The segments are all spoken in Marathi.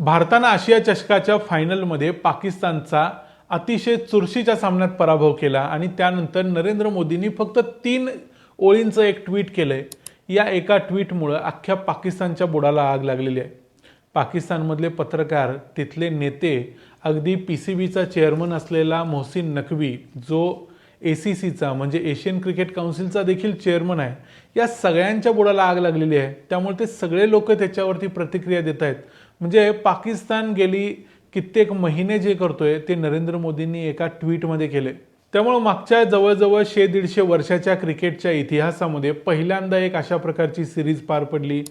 भारतानं आशिया चषकाच्या फायनलमध्ये पाकिस्तानचा अतिशय चुरशीच्या सामन्यात पराभव केला आणि त्यानंतर नरेंद्र मोदींनी फक्त तीन ओळींचं एक ट्विट केलंय. या एका ट्विटमुळं अख्ख्या पाकिस्तानच्या बुडाला आग लागलेली आहे. पाकिस्तानमधले पत्रकार तिथले नेते अगदी पी सी बीचा चेअरमन असलेला मोहसिन नकवी जो ए सी सीचा म्हणजे एशियन क्रिकेट काउन्सिलचा देखील चेअरमन आहे या सगळ्यांच्या बुडाला आग लागलेली आहे. त्यामुळे ते सगळे लोक त्याच्यावरती प्रतिक्रिया देत आहेत. म्हणजे पाकिस्तान गेली कित्येक महिने जे करतोय ते नरेंद्र मोदींनी एका ट्विटमध्ये केले. त्यामुळं मागच्या जवळजवळ शे दीडशे वर्षाच्या क्रिकेटच्या इतिहासामध्ये पहिल्यांदा एक अशा प्रकारची सिरीज पार पडली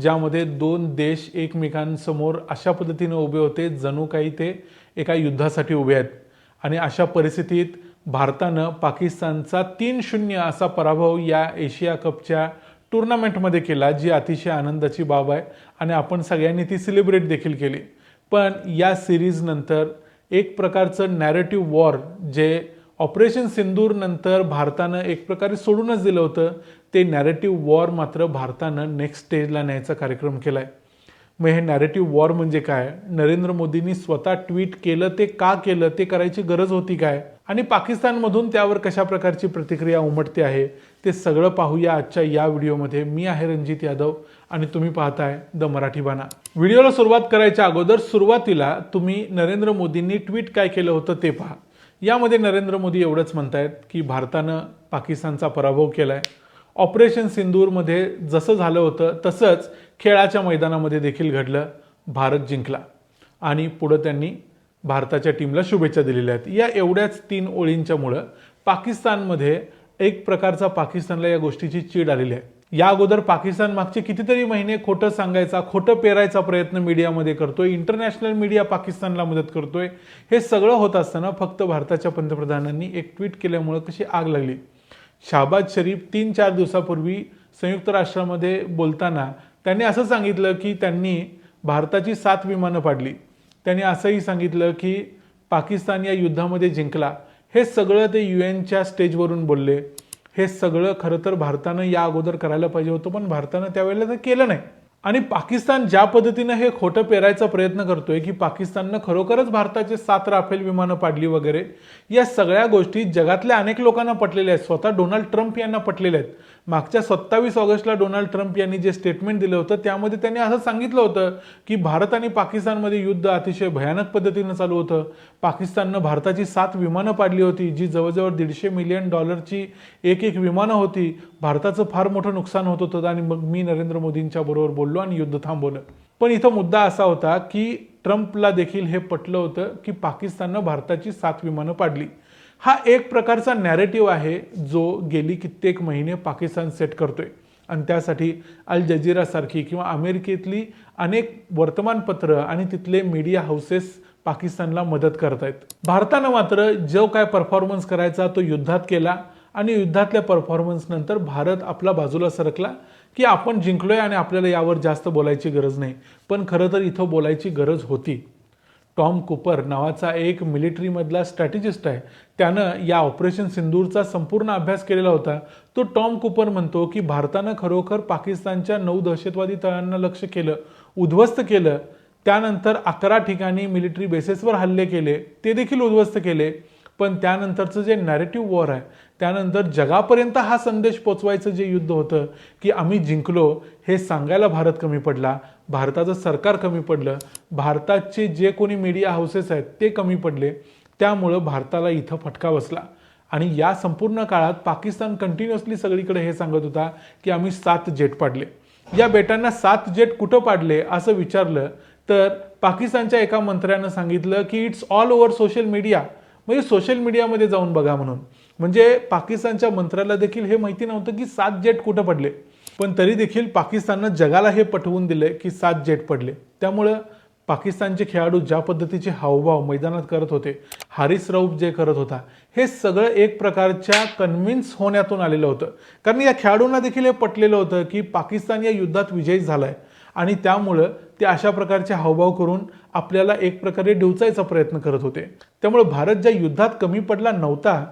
ज्यामध्ये दोन देश एकमेकांसमोर अशा पद्धतीने उभे होते जणू काही ते एका युद्धासाठी उभे आहेत. आणि अशा परिस्थितीत भारतानं पाकिस्तानचा तीन शून्य असा पराभव या एशिया कपच्या टुर्नामेंटमध्ये केला जी अतिशय आनंदाची बाब आहे आणि आपण सगळ्यांनी ती सेलिब्रेट देखील केली. पण या सिरीजनंतर एक प्रकारचं नॅरेटिव्ह वॉर जे ऑपरेशन सिंदूर नंतर भारतानं एक प्रकारे सोडूनच दिलं होतं ते नॅरेटिव्ह वॉर मात्र भारतानं नेक्स्ट स्टेजला न्यायचा कार्यक्रम केला आहे मग हे नॅरेटिव्ह वॉर म्हणजे काय? नरेंद्र मोदींनी स्वतः ट्विट केलं ते का केलं ते करायची गरज होती काय? आणि पाकिस्तानमधून त्यावर कशा प्रकारची प्रतिक्रिया उमटते आहे ते सगळं पाहूया आजच्या या व्हिडिओमध्ये. मी आहे रणजित यादव आणि तुम्ही पाहताय द मराठी बाणा. व्हिडिओला सुरुवात करायच्या अगोदर सुरुवातीला तुम्ही नरेंद्र मोदींनी ट्विट काय केलं होतं ते पहा. यामध्ये नरेंद्र मोदी एवढंच म्हणतायत की भारतानं पाकिस्तानचा पराभव केलाय. ऑपरेशन सिंदूरमध्ये जसं झालं होतं तसंच खेळाच्या मैदानामध्ये देखील घडलं भारत जिंकला. आणि पुढं त्यांनी भारताच्या टीमला शुभेच्छा दिलेल्या आहेत. या एवढ्याच तीन ओळींच्यामुळं पाकिस्तानमध्ये एक प्रकारचा पाकिस्तानला या गोष्टीची चीड आलेली आहे. या अगोदर पाकिस्तान मागचे कितीतरी महिने खोटं सांगायचा खोटं पेरायचा प्रयत्न मीडियामध्ये करतोय इंटरनॅशनल मीडिया पाकिस्तानला मदत करतोय हे सगळं होत असताना फक्त भारताच्या पंतप्रधानांनी एक ट्विट केल्यामुळं कशी आग लागली. शाहबाज शरीफ तीन चार दिवसापूर्वी संयुक्त राष्ट्रामध्ये बोलताना त्यांनी असं सांगितलं की त्यांनी भारताची सात विमानं पाडली त्यांनी असंही सांगितलं की पाकिस्तान या युद्धामध्ये जिंकला. हे सगळं ते यू एनच्या स्टेजवरून बोलले. हे सगळं खरं तर भारतानं या अगोदर करायला पाहिजे होतं पण भारतानं त्यावेळेला ते केलं नाही. आणि पाकिस्तान ज्या पद्धतीनं हे खोटं पेरायचा प्रयत्न करतोय की पाकिस्ताननं खरोखरच भारताचे सात राफेल विमानं पाडली वगैरे या सगळ्या गोष्टी जगातल्या अनेक लोकांना पटलेल्या आहेत. स्वतः डोनाल्ड ट्रम्प यांना पटलेल्या आहेत. मागच्या सत्तावीस ऑगस्टला डोनाल्ड ट्रम्प यांनी जे स्टेटमेंट दिलं होतं त्यामध्ये त्यांनी असं सांगितलं होतं की भारत आणि पाकिस्तानमध्ये युद्ध अतिशय भयानक पद्धतीनं चालू होतं. पाकिस्ताननं भारताची सात विमानं पाडली होती जी जवळजवळ दीडशे मिलियन डॉलरची एक एक विमानं होती. भारताचं फार मोठं नुकसान होत होतं आणि मग मी नरेंद्र मोदींच्या बरोबर बोललो आणि युद्ध थांबवलं. पण इथं मुद्दा असा होता की ट्रम्पला देखील हे पटलं होतं की पाकिस्ताननं भारताची सात विमानं पाडली. हा एक प्रकारचा नॅरेटिव्ह आहे जो गेली कित्येक महिने पाकिस्तान सेट करतोय. आणि त्यासाठी अल जजीरासारखी किंवा अमेरिकेतली अनेक वर्तमानपत्र आणि तिथले मीडिया हाऊसेस पाकिस्तानला मदत करत आहेत भारतानं मात्र जो काय परफॉर्मन्स करायचा तो युद्धात केला आणि युद्धातल्या परफॉर्मन्सनंतर भारत आपला बाजूला सरकला की आपण जिंकलोय आणि आपल्याला यावर जास्त बोलायची गरज नाही. पण खरं तर इथं बोलायची गरज होती. टॉम कुपर नावाचा एक मिलिटरीमधला स्ट्रॅटेजिस्ट आहे. त्यानं या ऑपरेशन सिंदूरचा संपूर्ण अभ्यास केलेला होता. तो टॉम कुपर म्हणतो की भारतानं खरोखर पाकिस्तानच्या नऊ दहशतवादी तळांना लक्ष केलं उद्ध्वस्त केलं. त्यानंतर अकरा ठिकाणी मिलिटरी बेसेसवर हल्ले केले. ते देखील उद्ध्वस्त केले. पण त्यानंतरचं जे नॅरेटिव्ह वॉर आहे त्यानंतर जगापर्यंत हा संदेश पोचवायचं जे युद्ध होतं की आम्ही जिंकलो हे सांगायला भारत कमी पडला भारताचं सरकार कमी पडलं भारताचे जे कोणी मीडिया हाऊसेस आहेत ते कमी पडले त्यामुळं भारताला इथं फटका बसला. आणि या संपूर्ण काळात पाकिस्तान कंटिन्युअसली सगळीकडे हे सांगत होता की आम्ही सात जेट पाडले. या बेटांना सात जेट कुठं पाडले असं विचारलं तर पाकिस्तानच्या एका मंत्र्यानं सांगितलं की it's all over social media म्हणजे सोशल मीडियामध्ये जाऊन बघा म्हणून. म्हणजे पाकिस्तानच्या मंत्र्याला देखील हे माहिती नव्हतं की सात जेट कुठं पडले. पण तरी देखील पाकिस्ताननं जगाला हे पटवून दिले की सात जेट पडले. त्यामुळं पाकिस्तानचे खेळाडू ज्या पद्धतीचे हावभाव मैदानात करत होते हारिस रऊफ जे करत होता हे सगळं एक प्रकारच्या कन्व्हिन्स होण्यातून आलेलं होतं. कारण या खेळाडूंना देखील हे पटलेलं होतं की पाकिस्तान या युद्धात विजयी झाला आहे आणि त्यामुळं ते अशा प्रकारचे हावभाव करून आपल्याला एक प्रकारे डिवचायचा प्रयत्न करत होते. त्यामुळे भारत ज्या युद्धात कमी पडला नव्हता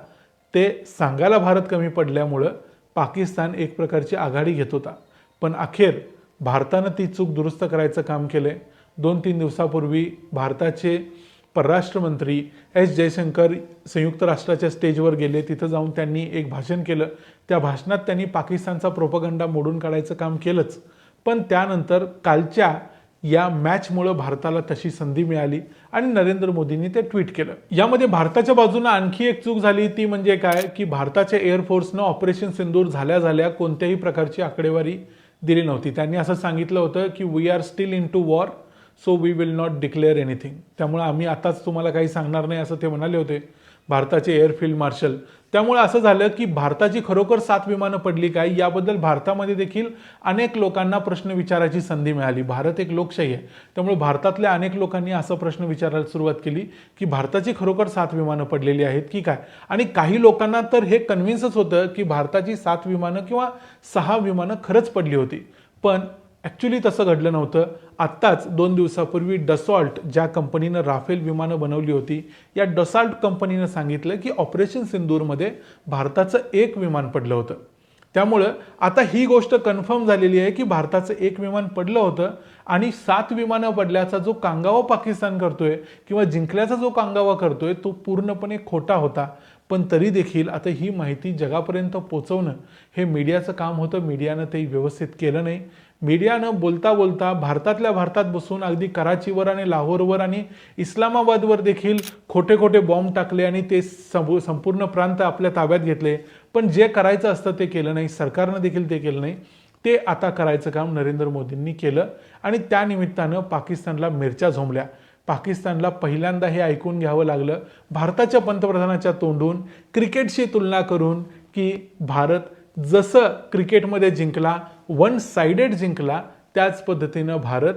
ते सांगायला भारत कमी पडल्यामुळं पाकिस्तान एक प्रकारची आघाडी घेत होता. पण अखेर भारतानं ती चूक दुरुस्त करायचं काम केलंय. दोन तीन दिवसापूर्वी भारताचे परराष्ट्र मंत्री एस जयशंकर संयुक्त राष्ट्राच्या स्टेजवर गेले. तिथं जाऊन त्यांनी एक भाषण केलं. त्या भाषणात त्यांनी पाकिस्तानचा प्रोपगंडा मोडून काढायचं काम केलंच. पण त्यानंतर कालच्या या मॅचमुळं भारताला तशी संधी मिळाली आणि नरेंद्र मोदींनी ते ट्विट केलं. यामध्ये भारताच्या बाजूनं आणखी एक चूक झाली ती म्हणजे काय? की भारताच्या एअरफोर्सनं ऑपरेशन सिंदूर झाल्या झाल्या कोणत्याही प्रकारची आकडेवारी दिली नव्हती. त्यांनी असं सांगितलं होतं की we are still in to war so we will not declare anything त्यामुळे आम्ही आताच तुम्हाला काही सांगणार नाही असं ते म्हणाले होते भारताचे एअरफील्ड मार्शल त्यामुळे असं झालं की भारताची खरोखर सात विमानं पडली काय? याबद्दल भारतामध्ये देखील अनेक लोकांना प्रश्न विचारायची संधी मिळाली. भारत एक लोकशाही आहे. त्यामुळे भारतातल्या अनेक लोकांनी असं प्रश्न विचारायला सुरुवात केली की भारताची खरोखर सात विमानं पडलेली आहेत की काय? आणि काही लोकांना तर हे कन्व्हिन्सच होतं की भारताची सात विमानं किंवा सहा विमानं खरंच पडली होती. पण ॲक्च्युली तसं घडलं नव्हतं. आत्ताच दोन दिवसापूर्वी डसॉल्ट ज्या कंपनीनं राफेल विमानं बनवली होती या डसॉल्ट कंपनीनं सांगितलं की ऑपरेशन सिंदूरमध्ये भारताचं एक विमान पडलं होतं. त्यामुळं आता ही गोष्ट कन्फर्म झालेली आहे की भारताचं एक विमान पडलं होतं आणि सात विमानं पडल्याचा जो कांगावा पाकिस्तान करतोय किंवा जिंकल्याचा जो कांगावा करतोय तो पूर्णपणे खोटा होता. पण तरी देखील आता ही माहिती जगापर्यंत पोचवणं हे मीडियाचं काम होतं. मीडियानं ते व्यवस्थित केलं नाही. मीडियानं बोलता बोलता भारतातल्या भारतात बसून अगदी कराचीवर आणि लाहोरवर आणि इस्लामाबादवर देखील खोटे खोटे बॉम्ब टाकले आणि ते संपूर्ण प्रांत आपल्या ताब्यात घेतले. पण जे करायचं असतं ते केलं नाही. सरकारनं देखील ते केलं नाही. ते आता करायचं काम नरेंद्र मोदींनी केलं आणि त्यानिमित्तानं पाकिस्तानला मिरच्या झोंबल्या. पाकिस्तानला पहिल्यांदा हे ऐकून घ्यावं लागलं. भारताच्या पंतप्रधानाच्या तोंडून क्रिकेटशी तुलना करून की भारत जसं क्रिकेटमध्ये जिंकला वन साइडेड जिंकला त्याच पद्धतीनं भारत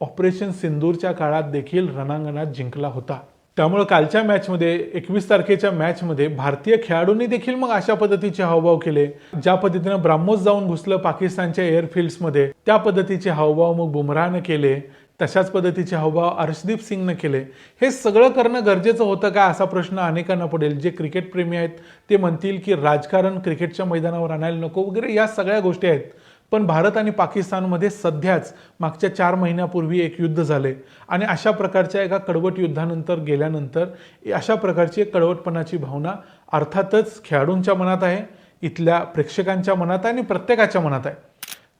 ऑपरेशन सिंदूरच्या काळात देखील रणांगणात जिंकला होता. त्यामुळे कालच्या मॅचमध्ये एकवीस तारखेच्या मॅचमध्ये भारतीय खेळाडूंनी देखील मग अशा पद्धतीचे हावभाव केले ज्या पद्धतीनं ब्राह्मोस जाऊन घुसलं पाकिस्तानच्या एअरफिल्ड्समध्ये त्या पद्धतीचे हावभाव मग बुमराहनं केले तशाच पद्धतीचे हावभाव अर्शदीप सिंगनं केले. हे सगळं करणं गरजेचं होतं का असा प्रश्न अनेकांना पडेल. जे क्रिकेट प्रेमी आहेत ते म्हणतील की राजकारण क्रिकेटच्या मैदानावर आणायला नको वगैरे या सगळ्या गोष्टी आहेत. पण भारत आणि पाकिस्तानमध्ये सध्याच मागच्या चार महिन्यापूर्वी एक युद्ध झाले. आणि अशा प्रकारच्या एका कडवट युद्धानंतर गेल्यानंतर अशा प्रकारची एक कडवटपणाची भावना अर्थातच खेळाडूंच्या मनात आहे इथल्या प्रेक्षकांच्या मनात आहे आणि प्रत्येकाच्या मनात आहे.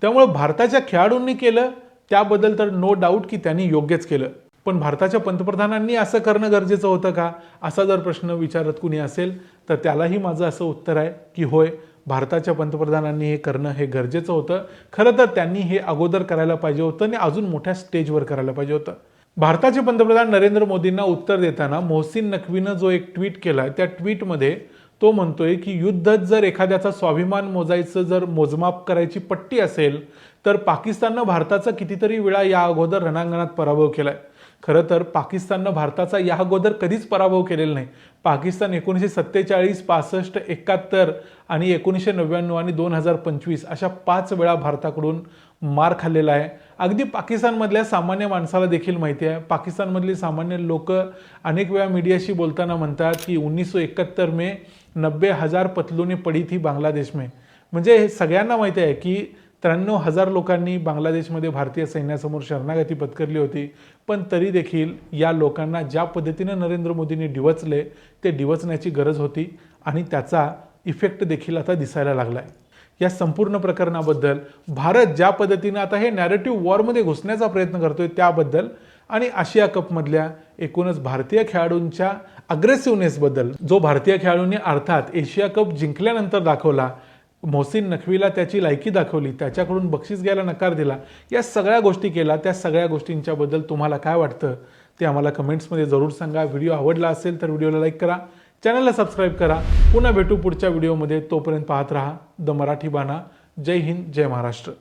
त्यामुळे भारताच्या खेळाडूंनी केलं त्याबद्दल तर नो डाऊट की त्यांनी योग्यच केलं. पण भारताच्या पंतप्रधानांनी असं करणं गरजेचं होतं का? असा जर प्रश्न विचारत कुणी असेल तर त्यालाही माझं असं उत्तर आहे की होय भारताच्या पंतप्रधानांनी हे करणं हे गरजेचं होतं. खरं तर त्यांनी हे अगोदर करायला पाहिजे होतं आणि अजून मोठ्या स्टेजवर करायला पाहिजे होतं. भारताचे पंतप्रधान नरेंद्र मोदींना उत्तर देताना मोहसिन नकवीनं जो एक ट्विट केला त्या ट्विटमध्ये तो म्हणतोय की युद्धात जर एखाद्याचा स्वाभिमान मोजायचं जर मोजमाप करायची पट्टी असेल तर पाकिस्ताननं भारताचा कितीतरी वेळा या अगोदर रणांगणात पराभव केलाय. खरं तर पाकिस्ताननं भारताचा या अगोदर कधीच पराभव केलेला नाही. पाकिस्तान एकोणीसशे सत्तेचाळीस पासष्ट एकाहत्तर आणि एकोणीसशे नव्याण्णव आणि दोन हजार पंचवीस अशा पाच वेळा भारताकडून मार खाल्लेला आहे. अगदी पाकिस्तानमधल्या सामान्य माणसाला देखील माहिती आहे. पाकिस्तानमधली सामान्य लोक अनेक वेळा मीडियाशी बोलताना म्हणतात की उन्नीस सौ मे नब्बे हजार पतलूने पडी थी बांगलादेश में. म्हणजे हे सगळ्यांना माहिती आहे की त्र्याण्णव हजार लोकांनी बांगलादेशमध्ये भारतीय सैन्यासमोर शरणागती पत्करली होती. पण तरी देखील या लोकांना ज्या पद्धतीनं नरेंद्र मोदींनी डिवचले ते डिवचण्याची गरज होती आणि त्याचा इफेक्ट देखील आता दिसायला लागला आहे या संपूर्ण प्रकरणाबद्दल भारत ज्या पद्धतीनं आता हे नॅरेटिव्ह वॉरमध्ये घुसण्याचा प्रयत्न करतोय त्याबद्दल आणि आशिया कपमधल्या एकूणच भारतीय खेळाडूंच्या अग्रेसिव्हनेसबद्दल जो भारतीय खेळाडूंनी अर्थात एशिया कप जिंकल्यानंतर दाखवला मोहसिन नखवीला त्याची लायकी दाखवली त्याच्याकडून बक्षीस घ्यायला नकार दिला. या सगळ्या गोष्टी केला त्या सगळ्या गोष्टींच्याबद्दल तुम्हाला काय वाटतं ते आम्हाला कमेंट्समध्ये जरूर सांगा. व्हिडिओ आवडला असेल तर व्हिडिओला लाईक करा चॅनलला सबस्क्राईब करा. पुन्हा भेटू पुढच्या व्हिडिओमध्ये. तोपर्यंत पाहत राहा द मराठी बाणा. जय हिंद जय महाराष्ट्र.